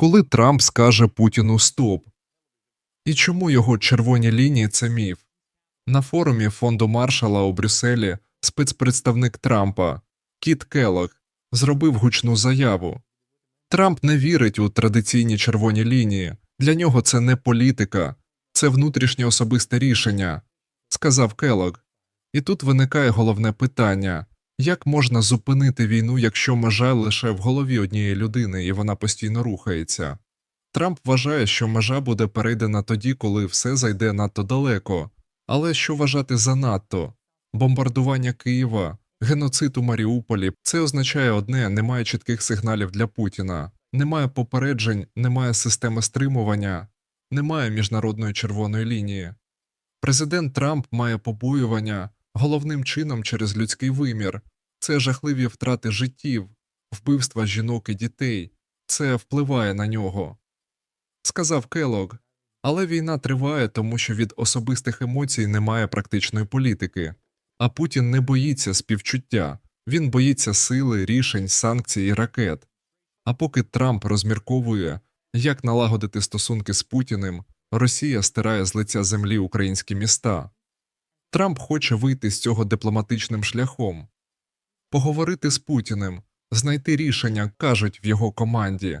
коли Трамп скаже Путіну стоп. І чому його червоні лінії це міф? На форумі фонду Маршала у Брюсселі спецпредставник Трампа Кіт Келлог зробив гучну заяву. Трамп не вірить у традиційні червоні лінії. Для нього це не політика, це внутрішнє особисте рішення, сказав Келлог. І тут виникає головне питання як можна зупинити війну, якщо межа лише в голові однієї людини і вона постійно рухається? Трамп вважає, що межа буде перейдена тоді, коли все зайде надто далеко. Але що вважати занадто? Бомбардування Києва, геноцид у Маріуполі це означає одне: немає чітких сигналів для Путіна, немає попереджень, немає системи стримування, немає міжнародної червоної лінії. Президент Трамп має побоювання головним чином через людський вимір, це жахливі втрати життів, вбивства жінок і дітей, це впливає на нього. Сказав Келог, але війна триває, тому що від особистих емоцій немає практичної політики. А Путін не боїться співчуття, він боїться сили, рішень, санкцій і ракет. А поки Трамп розмірковує, як налагодити стосунки з Путіним, Росія стирає з лиця землі українські міста. Трамп хоче вийти з цього дипломатичним шляхом, поговорити з Путіним, знайти рішення, кажуть в його команді.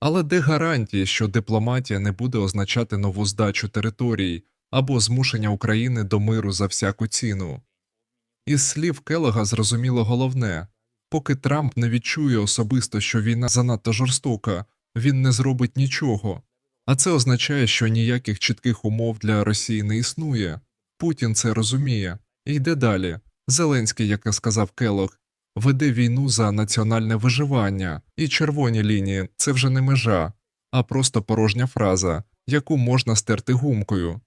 Але де гарантії, що дипломатія не буде означати нову здачу територій або змушення України до миру за всяку ціну? Із слів Келега зрозуміло головне поки Трамп не відчує особисто, що війна занадто жорстока, він не зробить нічого. А це означає, що ніяких чітких умов для Росії не існує. Путін це розуміє і йде далі. Зеленський, як і сказав Келог, веде війну за національне виживання, і червоні лінії це вже не межа, а просто порожня фраза, яку можна стерти гумкою.